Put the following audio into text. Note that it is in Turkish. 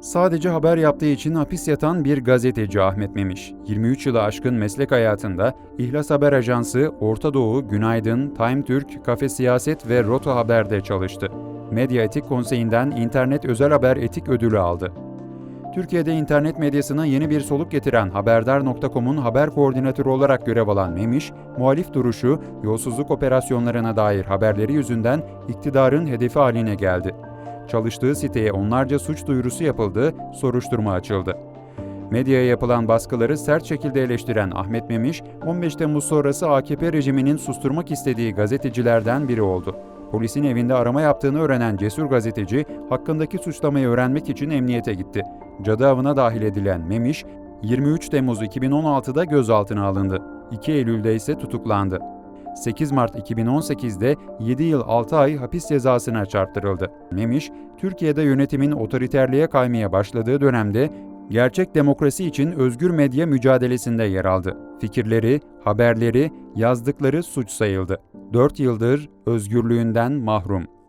Sadece haber yaptığı için hapis yatan bir gazeteci Ahmet Memiş. 23 yılı aşkın meslek hayatında İhlas Haber Ajansı, Orta Doğu, Günaydın, Time Türk, Kafe Siyaset ve Rota Haber'de çalıştı. Medya Etik Konseyi'nden İnternet Özel Haber Etik Ödülü aldı. Türkiye'de internet medyasına yeni bir soluk getiren Haberdar.com'un haber koordinatörü olarak görev alan Memiş, muhalif duruşu, yolsuzluk operasyonlarına dair haberleri yüzünden iktidarın hedefi haline geldi. Çalıştığı siteye onlarca suç duyurusu yapıldı, soruşturma açıldı. Medyaya yapılan baskıları sert şekilde eleştiren Ahmet Memiş, 15 Temmuz sonrası AKP rejiminin susturmak istediği gazetecilerden biri oldu. Polisin evinde arama yaptığını öğrenen cesur gazeteci, hakkındaki suçlamayı öğrenmek için emniyete gitti. Cadı avına dahil edilen Memiş, 23 Temmuz 2016'da gözaltına alındı. 2 Eylül'de ise tutuklandı. 8 Mart 2018'de 7 yıl 6 ay hapis cezasına çarptırıldı. Memiş, Türkiye'de yönetimin otoriterliğe kaymaya başladığı dönemde gerçek demokrasi için özgür medya mücadelesinde yer aldı. Fikirleri, haberleri, yazdıkları suç sayıldı. 4 yıldır özgürlüğünden mahrum.